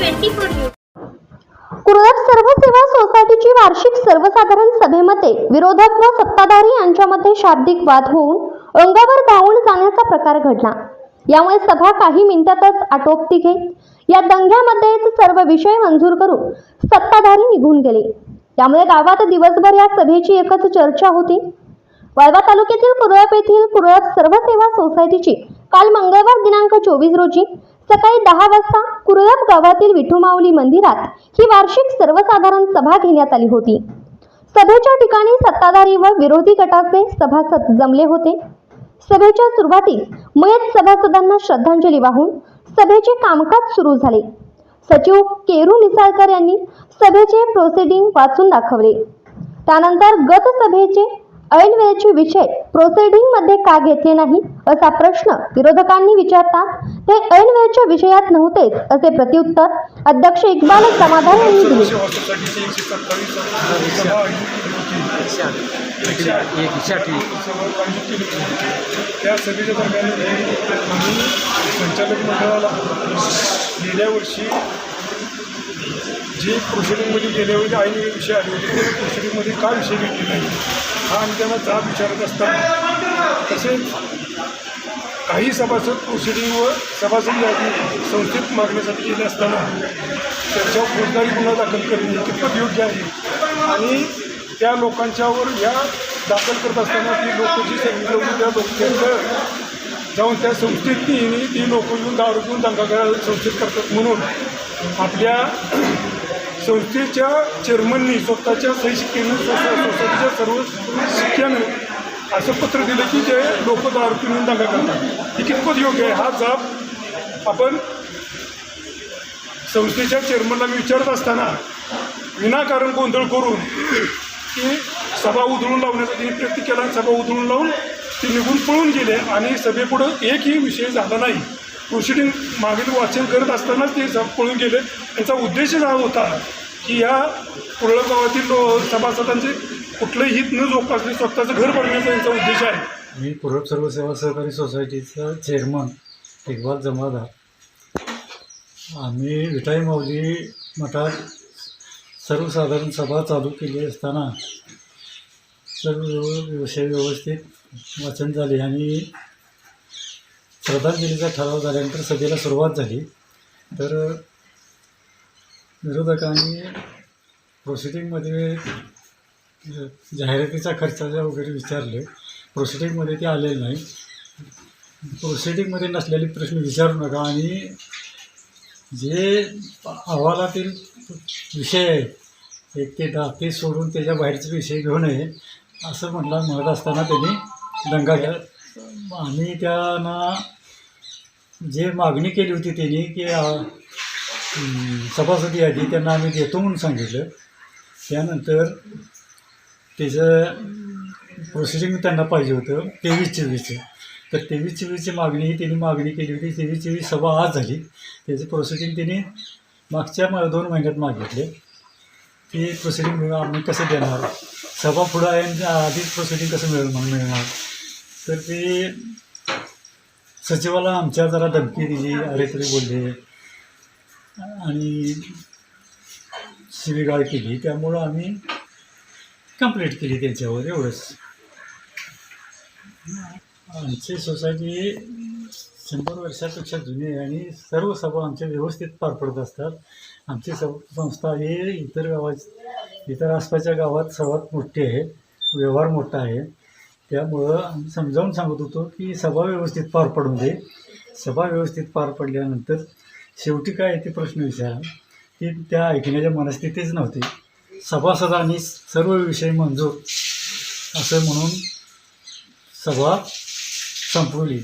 Twenty Kurlap सर्व सेवा सोसायटीची वार्षिक सर्वसाधारण सभेमध्ये विरोधक व सत्ताधारी यांच्यामध्ये शाब्दिक वाद होऊन अंगावर धावून जाण्याचा प्रकार घडला. यामुळे सभा काही मिनिटातच आटोपती घेत या दंग्यामध्येच सर्व विषय मंजूर करून सत्ताधारी निघून गेले. त्यामुळे गावात दिवसभर या सभेची एकच चर्चा होती. वाळवा तालुक्यातील कुरळप येथील कुरळप सर्व सेवा सोसायटीची काल मंगळवार दिनांक चोवीस रोजी सकाळी दहा वाजता कुरळप गावातील विठुमाऊली मंदिरात ही वार्षिक सर्वसाधारण सभा घेण्यात आली होती. सभेच्या ठिकाणी सत्ताधारी व विरोधी गटाचे सभासद जमले होते. सभेच्या सुरुवातीस मयत सभासदांना श्रद्धांजली वाहून सभेचे कामकाज सुरू झाले. सचिव केरू मिसाळकर यांनी सभेचे प्रोसिडिंग वाचून दाखवले. त्यानंतर गत सभेचे ऐनवेळेचे विषय प्रोसिडिंगमध्ये का घेतले नाही असा प्रश्न विरोधकांनी विचारतात. ते ऐनवेळेच्या विषयात नव्हतेच असे प्रत्युत्तर अध्यक्ष इक्बाल समाधान यांनी दिले. त्या सभेच्या दरम्यान आम्ही संचालक मंडळाला गेल्या वर्षी जे प्रोसिडिंगमध्ये गेल्या वेळी आईने विषय आले होते ते प्रोसिडिंगमध्ये का विषय घेतले नाही? हा आम्ही त्यांना विचारत असताना तसेच काही सभासद प्रोसिडिंग व सभासद यादी संस्थेत मागण्यासाठी गेले असताना त्यांच्यावर फौजदारी गुन्हा दाखल करणे कितपत योग्य आहे? आणि त्या लोकांच्यावर या दाखल करत असताना ती लोक जी सांगितलं त्या लोक जाऊन त्या संस्थेत ती ती लोक येऊन दारू घेऊन दंगा करायला संस्थेत करतात म्हणून आपल्या संस्थेच्या चेअरमननी स्वतःच्या सही शिक्क्यानं सोसायटीच्या सर्व शिक्क्यानं असं पत्र दिलं की ते लोक दारू पिऊन दंगा करतात. हे कितपत योग्य आहे? हा जाब आपण संस्थेच्या चेअरमनला विचारत असताना विनाकारण गोंधळ करून की सभा उधळून लावण्याचा त्यांनी प्रयत्न केला आणि सभा उधळून लावून ते निघून पळून गेले आणि सभेपुढं एकही विषय झाला नाही. प्रोसिडिंग मागील वाचन करत असतानाच ते सब पळून गेले. त्यांचा उद्देश हा होता की या कुरळगावातील सभासदांचे कुठलंही हित न जोपासणे स्वतःचं घर बनण्याचा यांचा उद्देश आहे. मी कुरळ सर्व सेवा सहकारी सोसायटीचा चेअरमन इकबाल जमादार. आम्ही विठाई माऊली मठात सर्वसाधारण सभा चालू केली असताना सर्व विषय व्यवस्थित वाचन झाले आणि श्रद्धांजलीचा ठराव झाल्यानंतर सभेला सुरुवात झाली. तर विरोधकांनी प्रोसिडिंगमध्ये म्हणजे जाहिरातीचा खर्चाचा वगैरे विचारले. प्रोसिडिंगमध्ये ते आलेलं नाही. प्रोसिडिंगमध्ये नसलेले प्रश्न विचारू नका आणि जे अहवालातील विषय आहेत एक ते दहा ते सोडून त्याच्या बाहेरचे विषय घेऊ नये असं म्हटलं म्हणत असताना त्यांनी दंगा केला. आम्ही त्यांना जे मागणी केली होती त्यांनी की सभासद यादी त्यांना आम्ही देतो म्हणून सांगितलं. त्यानंतर त्याचं प्रोसिडिंग त्यांना पाहिजे होतं तेवीस चोवीसचं. तर तेवीस चोवीसची मागणी त्यांनी मागणी केली होती. तेवीस चोवीस सभा आज झाली. त्याचं प्रोसिडिंग त्यांनी मागच्या दोन महिन्यात मागितले. ते प्रोसिडिंग आम्ही कसं देणार? सभा पुढं आहे आधीच प्रोसिडिंग कसं मिळेल म्हणून मिळणार? तर ते सचिवाला आमच्या जरा धमकी दिली अरे तरी बोलले. आणि शिवीगाळ केली. त्यामुळं आम्ही कंप्लीट केली त्यांच्यावर एवढंच. आमची सोसायटी शंभर वर्षापेक्षा जुनी आहे आणि सर्व सभा आमच्या व्यवस्थित पार पडत असतात. आमची सं संस्था ही इतर गावात इतर आसपासच्या गावात सर्वात मोठी आहे. व्यवहार मोठा आहे. त्यामुळं आम्ही समजावून सांगत होतो की सभा व्यवस्थित पार पडून दे. सभा व्यवस्थित पार पडल्यानंतर शेवटी काय ते प्रश्न विचारा. ती त्या ऐकण्याच्या मनस्थितीच नव्हती. सभासदांनी सर्व विषय मंजूर असं म्हणून सभा संपवली.